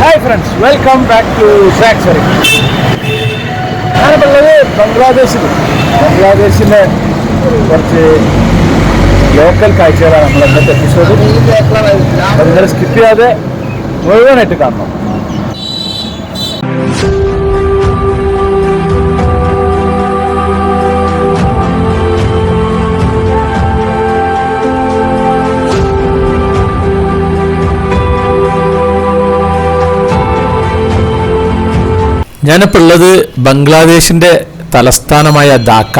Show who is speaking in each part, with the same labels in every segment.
Speaker 1: Hi friends welcome back to സാക്സറി ഞാനിപ്പോൾ ഉള്ളത് ബംഗ്ലാദേശിൽ ബംഗ്ലാദേശിലെ കുറച്ച് ലോക്കൽ കാഴ്ചകളാണ് നമ്മൾ ഇന്നത്തെ എപ്പിസോഡ് നിങ്ങൾ സ്കിപ്പ് ചെയ്യാതെ മുഴുവനായിട്ട് കാണണം. ഞാനിപ്പോൾ ഉള്ളത് ബംഗ്ലാദേശിന്റെ തലസ്ഥാനമായ ധാക്ക.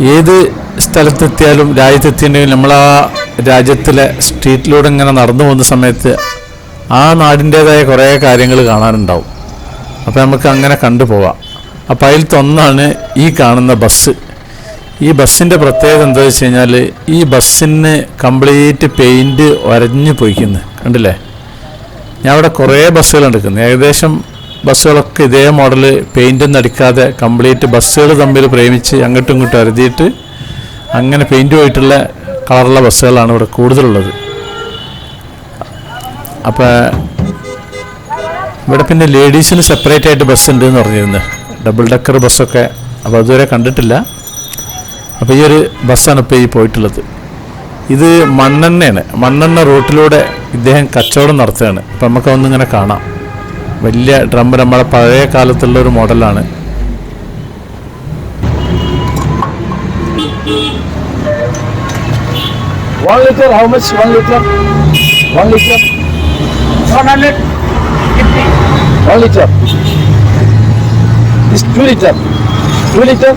Speaker 1: ഏത് സ്ഥലത്തെത്തിയാലും രാജ്യത്തെത്തിയിട്ടുണ്ടെങ്കിൽ നമ്മൾ ആ രാജ്യത്തിലെ സ്ട്രീറ്റിലൂടെ ഇങ്ങനെ നടന്നു പോകുന്ന സമയത്ത് ആ നാടിന്റേതായ കുറേ കാര്യങ്ങൾ കാണാനുണ്ടാവും. അപ്പോൾ നമുക്ക് അങ്ങനെ കണ്ടുപോവാം അപ്പോൾ അതിലത്തെ ഒന്നാണ് ഈ കാണുന്ന ബസ് ഈ ബസ്സിന്റെ പ്രത്യേകത എന്താ വെച്ച് കഴിഞ്ഞാൽ ഈ ബസ്സിന് കംപ്ലീറ്റ് പെയിന്റ് ഒരഞ്ഞു പോയിക്കുന്നു. കണ്ടില്ലേ? ഞാൻ അവിടെ കുറേ ബസ്സുകൾ എടുക്കുന്നു. ഏകദേശം ബസ്സുകളൊക്കെ ഇതേ മോഡൽ പെയിന്റ് ഒന്നും അടിക്കാതെ കംപ്ലീറ്റ് ബസ്സുകൾ തമ്മിൽ പ്രേമിച്ച് അങ്ങോട്ടും ഇങ്ങോട്ടും അരുതിയിട്ട് അങ്ങനെ പെയിന്റ് പോയിട്ടുള്ള കളറുള്ള ബസ്സുകളാണ് ഇവിടെ കൂടുതലുള്ളത്. അപ്പോൾ ഇവിടെ പിന്നെ ലേഡീസിന് സെപ്പറേറ്റ് ആയിട്ട് ബസ് ഉണ്ട് എന്ന് പറഞ്ഞിരുന്നു. ഡബിൾ ഡക്കർ ബസ്സൊക്കെ അപ്പോൾ അതുവരെ കണ്ടിട്ടില്ല. അപ്പോൾ ഈ ഒരു ബസ്സാണ് ഇപ്പോൾ ഈ പോയിട്ടുള്ളത്. ഇത് മണ്ണെണ്ണയാണ്. മണ്ണെണ്ണ റൂട്ടിലൂടെ ഇദ്ദേഹം കച്ചവടം നടത്തുകയാണ്. അപ്പം നമുക്ക് ഒന്നിങ്ങനെ കാണാം. വലിയ ഡ്രം നമ്മളെ പഴയ കാലത്തുള്ള ഒരു മോഡലാണ് ലിറ്റർ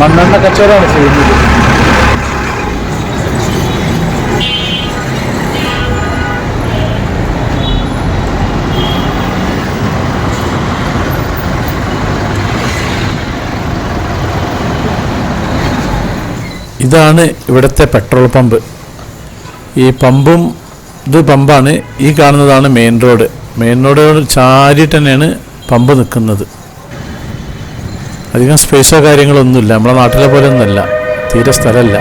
Speaker 1: മണ്ണെണ്ണ കച്ചവടമാണ് ചെയ്യുന്നത്. ഇതാണ് ഇവിടുത്തെ പെട്രോൾ പമ്പ്. ഈ പമ്പും ഇത് പമ്പാണ്. ഈ കാണുന്നതാണ് മെയിൻ റോഡ്. മെയിൻ റോഡ് ചാരിയിട്ട് തന്നെയാണ് പമ്പ് നിൽക്കുന്നത്. അധികം സ്പേസോ കാര്യങ്ങളൊന്നുമില്ല. നമ്മുടെ നാട്ടിലെ പോലെ ഒന്നുമല്ല തീരെ സ്ഥലമല്ല.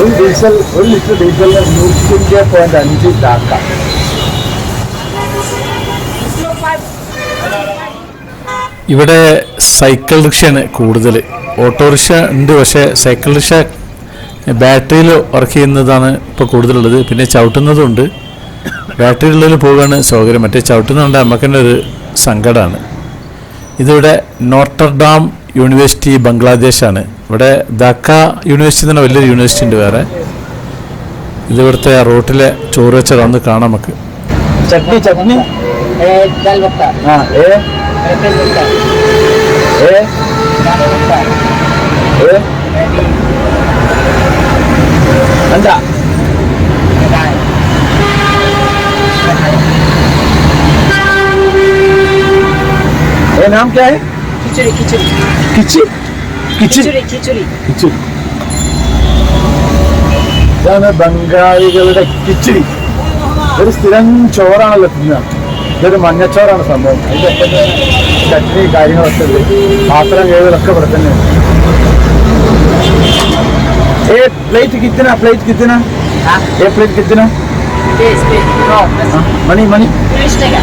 Speaker 1: ഒരു ഡീസൽ ഒരു ലിറ്റർ ഡീസലിന് നൂറ്റിന്റെ പോയിന്റ് അഞ്ച് ഡാക്ക ഇവിടെ സൈക്കിൾ റിക്ഷയാണ് കൂടുതൽ. ഓട്ടോറിക്ഷ ഉണ്ട് പക്ഷേ സൈക്കിൾ റിക്ഷ ബാറ്ററിയിൽ വർക്ക് ചെയ്യുന്നതാണ് ഇപ്പോൾ കൂടുതലുള്ളത്. പിന്നെ ചവിട്ടുന്നതുണ്ട് ബാറ്ററി ഉള്ളതിൽ പോവുകയാണ് സൗകര്യം. മറ്റേ ചവിട്ടുന്നുണ്ട് നമുക്ക് തന്നെ ഒരു സങ്കടമാണ് ഇതിവിടെ നോട്ടർഡാം യൂണിവേഴ്സിറ്റി ബംഗ്ലാദേശാണ്. ഇവിടെ ധാക്ക യൂണിവേഴ്സിറ്റി തന്നെ വലിയൊരു യൂണിവേഴ്സിറ്റി ഉണ്ട് വേറെ. ഇതിവിടുത്തെ റോട്ടിലെ ചോറ് വെച്ചാൽ ഒന്ന് കാണാം നമുക്ക്. ചട്നി ചട്നി.
Speaker 2: Eh,
Speaker 1: ये नाम क्या है
Speaker 2: Khichuri, khichuri.
Speaker 1: किची किची
Speaker 2: Khichuri, khichuri.
Speaker 1: Kichu ഇതാണ് ബംഗാളികളുടെ കിച്ചിടി ഒരു സ്ഥിരം ചോറാണല്ലോ തിന്നുക ഇതൊരു മഞ്ഞച്ചോറാണ് സംഭവം അതിൻ്റെ ഒപ്പം തന്നെ ചട്നി കാര്യങ്ങളൊക്കെ ഉണ്ട് പാത്രം കഴുകലൊക്കെ ഇവിടെ തന്നെ ഏ പ്ലേറ്റ് കിത്തന പ്ലേറ്റ് കിത്തന
Speaker 2: Ha?
Speaker 1: ഏ plate കിത്തന
Speaker 2: This, this. No, that's
Speaker 1: money money
Speaker 2: Finish টাকা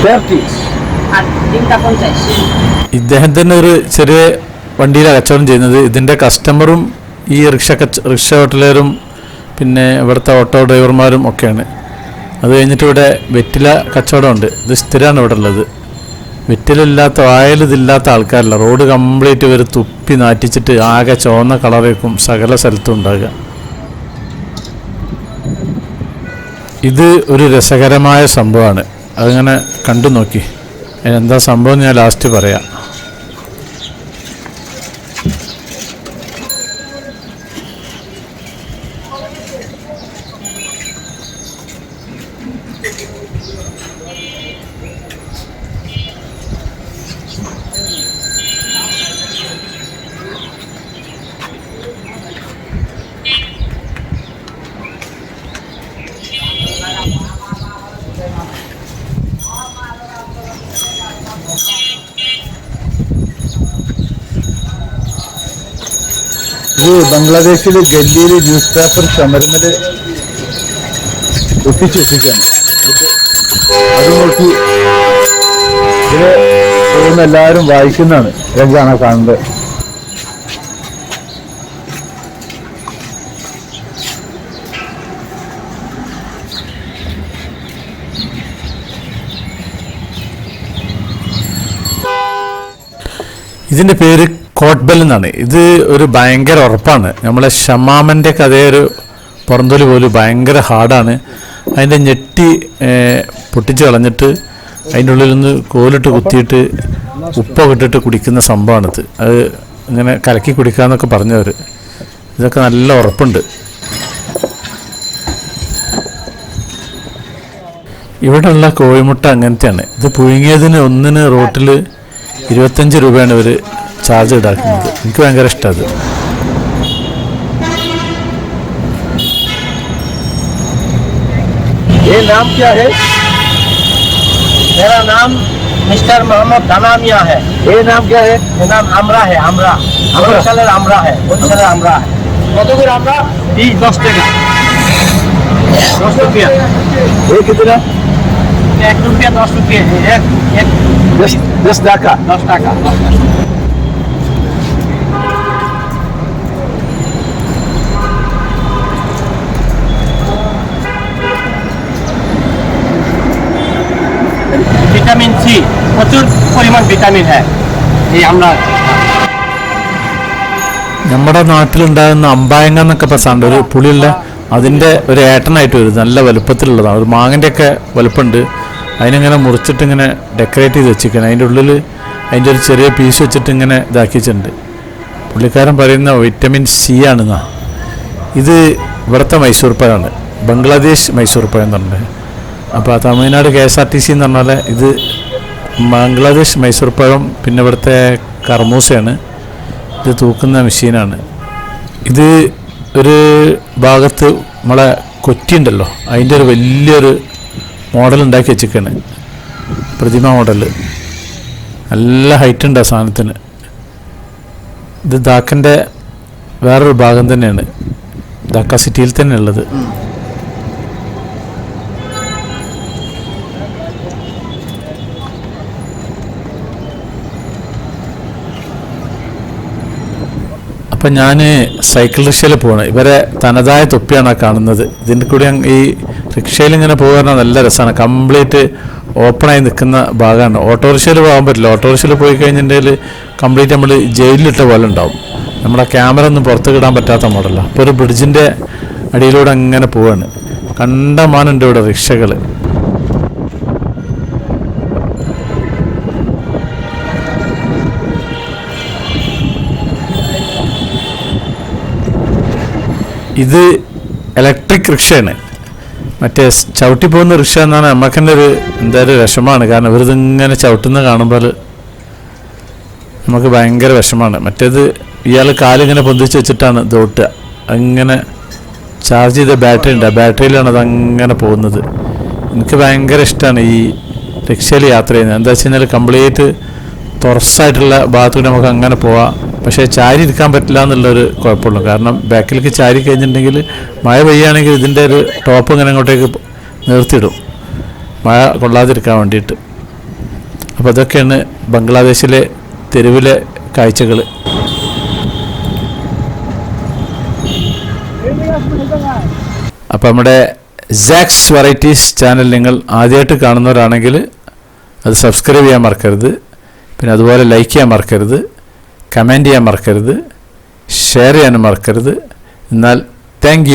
Speaker 1: തേർട്ടി
Speaker 2: আর তিনটা পঞ্চাশ
Speaker 1: ഇദ്ദേഹം തന്നെ ഒരു ചെറിയ വണ്ടിയിലാണ് കച്ചവടം ചെയ്യുന്നത് ഇതിൻ്റെ കസ്റ്റമറും ഈ റിക്ഷ കച്ച റിക്ഷ ഹോട്ടലുകാരും പിന്നെ ഇവിടുത്തെ ഓട്ടോ ഡ്രൈവർമാരും ഒക്കെയാണ് അത് കഴിഞ്ഞിട്ട് ഇവിടെ വെറ്റില കച്ചവടമുണ്ട് ഇത് സ്ഥിരമാണ് ഇവിടെ ഉള്ളത് വെറ്റിലില്ലാത്ത വായലിതില്ലാത്ത ആൾക്കാരല്ല റോഡ് കംപ്ലീറ്റ് ഇവർ തുപ്പി നാറ്റിച്ചിട്ട് ആകെ ചുവന്ന കളറേക്കും സകല സ്ഥലത്തും ഉണ്ടാകുക ഇത് ഒരു രസകരമായ സംഭവമാണ്. അതിങ്ങനെ കണ്ടു നോക്കി എന്താ സംഭവം ഞാൻ ലാസ്റ്റ് പറയാം.
Speaker 3: ഇത് ബംഗ്ലാദേശിൽ ഗല്ലിയിൽ ന്യൂസ് പേപ്പർ ചമരുന്നത് ഒട്ടിച്ചു വെച്ചിട്ടാണ് അത് നോക്കി ഇത് പോകുന്ന എല്ലാവരും വായിക്കുന്നതാണ്. രംഗാണ് കാണുന്നത്?
Speaker 1: ഇതിന്റെ പേര് കോട്ട്ബെൽ എന്നാണ്. ഇത് ഒരു ഭയങ്കര ഉറപ്പാണ്. നമ്മളെ ഷമാമന്റെ കഥയൊരു അതേ ഒരു പുറന്തൊലി പോലും ഭയങ്കര ഹാർഡാണ് അതിന്റെ ഞെട്ടി പൊട്ടിച്ച് കളഞ്ഞിട്ട് അതിന്റെ ഉള്ളിൽ നിന്ന് കോലിട്ട് കുത്തിയിട്ട് ഉപ്പൊക്കെ ഇട്ടിട്ട് കുടിക്കുന്ന സംഭവമാണിത്. അത് ഇങ്ങനെ കലക്കി കുടിക്കാന്നൊക്കെ പറഞ്ഞവർ ഇതൊക്കെ നല്ല ഉറപ്പുണ്ട്. ഇവിടെയുള്ള കോഴിമുട്ട അങ്ങനത്തെയാണ്. ഇത് പുഴുങ്ങിയതിന് ഒന്നിന് റോട്ടിൽ ഇരുപത്തഞ്ച് രൂപയാണ് ഇവർ ചാർജ് ഈടാക്കുന്നത് എനിക്ക് ഭയങ്കര ഇഷ്ടം അത്
Speaker 4: ये नाम क्या है मेरा नाम मिस्टर मोहम्मद दानामिया है
Speaker 3: ये नाम क्या है
Speaker 4: ये नाम आमरा है आमरा होलसेलर आमरा है होलसेलर आमरा है কত করে আমরা এই দশ টাকা দশ রুপিয়া
Speaker 3: ये कितना
Speaker 4: এক রুপিয়া দশ রুপিয়া এক এক
Speaker 3: दस दस डाका
Speaker 4: দশ টাকা দশ টাকা পরিমাণ ভিটামিন হ্যাঁ এই আমরা
Speaker 1: നമ്മുടെ നാട്ടിലുണ്ടാകുന്ന അമ്പായങ്ങ എന്നൊക്കെ പ്രസാണ്ട് ഒരു പുളിയുള്ള അതിൻ്റെ ഒരു ഏട്ടനായിട്ട് വരും നല്ല വലുപ്പത്തിലുള്ളതാണ് ഒരു മാങ്ങൻ്റെ ഒക്കെ വലുപ്പമുണ്ട് അതിനിങ്ങനെ മുറിച്ചിട്ട് ഇങ്ങനെ ഡെക്കറേറ്റ് ചെയ്ത് വെച്ചിരിക്കണം അതിൻ്റെ ഉള്ളിൽ അതിൻ്റെ ഒരു ചെറിയ പീസ് വെച്ചിട്ട് ഇങ്ങനെ ഇതാക്കി വെച്ചിട്ടുണ്ട് പുള്ളിക്കാരൻ പറയുന്ന വിറ്റമിൻ സി ആണെന്നാ ഇത് ഇവിടുത്തെ മൈസൂർ പഴമാണ് ബംഗ്ലാദേശ് മൈസൂർ പഴം എന്ന് പറഞ്ഞത് അപ്പോൾ Tamil Nadu K S R T C എന്ന് പറഞ്ഞാൽ ഇത് ബംഗ്ലാദേശ് മൈസൂർ പഴം പിന്നെ ഇവിടുത്തെ കർമൂസയാണ്. ഇത് തൂക്കുന്ന മെഷീനാണ്. ഇത് ഒരു ഭാഗത്ത് നമ്മളെ കൊറ്റിയുണ്ടല്ലോ അതിന്റെ ഒരു വലിയൊരു മോഡൽ ഉണ്ടാക്കി വെച്ചിരിക്കുകയാണ് പ്രതിമ മോഡൽ. നല്ല ഹൈറ്റ് ഉണ്ട് ആ സാധനത്തിന്. ഇത് ദാക്കന്റെ വേറൊരു ഭാഗം തന്നെയാണ്. ദാക്ക സിറ്റിയിൽ തന്നെ ഉള്ളത് അപ്പം ഞാൻ സൈക്കിൾ റിക്ഷയിൽ പോകണം ഇവരെ തനതായ തൊപ്പിയാണ് കാണുന്നത്. ഇതിന്റെ കൂടി ഈ റിക്ഷയിൽ ഇങ്ങനെ പോകുന്ന നല്ല രസമാണ് കംപ്ലീറ്റ് ഓപ്പണായി നിൽക്കുന്ന ഭാഗമാണ് ഓട്ടോറിക്ഷയിൽ പോകാൻ പറ്റില്ല. ഓട്ടോറിക്ഷയിൽ പോയി കഴിഞ്ഞിട്ടുണ്ടെങ്കിൽ കംപ്ലീറ്റ് നമ്മൾ ജയിലിലിട്ട പോലെ ഉണ്ടാവും. നമ്മുടെ ക്യാമറ ഒന്നും പുറത്ത് കിടാൻ പറ്റാത്ത മോഡലാണ് അപ്പോൾ ഒരു ബ്രിഡ്ജിന്റെ അടിയിലൂടെ അങ്ങനെ പോവാണ്. കണ്ടമാനുണ്ട് ഇവിടെ റിക്ഷകൾ ഇത് ഇലക്ട്രിക് റിക്ഷയാണ് മറ്റേ ചവിട്ടി പോകുന്ന റിക്ഷ എന്നാണ് നമുക്ക് ഒരു എന്തായാലും വിഷമാണ് കാരണം ഇവരിത് ഇങ്ങനെ ചവിട്ടുന്ന കാണുമ്പോൾ നമുക്ക് ഭയങ്കര വിഷമാണ് മറ്റേത് ഇയാൾ കാലിങ്ങനെ പൊന്തിച്ച് വെച്ചിട്ടാണ് തോട്ടുക അങ്ങനെ ചാർജ് ചെയ്ത ബാറ്ററി ഉണ്ട്. ആ ബാറ്ററിയിലാണ് അത് അങ്ങനെ പോകുന്നത്. എനിക്ക് ഭയങ്കര ഇഷ്ടമാണ് ഈ റിക്ഷയിൽ യാത്ര ചെയ്യുന്നത്. എന്താ വെച്ച് കഴിഞ്ഞാൽ കംപ്ലീറ്റ് തുറസായിട്ടുള്ള ഭാഗത്തൂടെ നമുക്ക് അങ്ങനെ പോവാം. പക്ഷേ ചാരി ഇരിക്കാൻ പറ്റില്ല എന്നുള്ളൊരു കുഴപ്പമുള്ളൂ. കാരണം ബാക്കിലേക്ക് ചാരി കഴിഞ്ഞിട്ടുണ്ടെങ്കിൽ മഴ പെയ്യുകയാണെങ്കിൽ ഇതിന്റെ ഒരു ടോപ്പ് ഇങ്ങനെ അങ്ങോട്ടേക്ക് നിർത്തിയിടും. മഴ കൊള്ളാതിരിക്കാൻ വേണ്ടിയിട്ട്. അപ്പോൾ അതൊക്കെയാണ് ബംഗ്ലാദേശിലെ തെരുവിലെ കാഴ്ചകൾ. അപ്പോൾ നമ്മുടെ സാക്സ് വെറൈറ്റീസ് ചാനൽ നിങ്ങൾ ആദ്യമായിട്ട് കാണുന്നവരാണെങ്കിൽ അത് സബ്സ്ക്രൈബ് ചെയ്യാൻ മറക്കരുത്. പിന്നെ അതുപോലെ ലൈക്ക് ചെയ്യാൻ മറക്കരുത്. കമന്റ് ചെയ്യാൻ മറക്കരുത് ഷെയർ ചെയ്യാനും മറക്കരുത്. എന്നാൽ താങ്ക്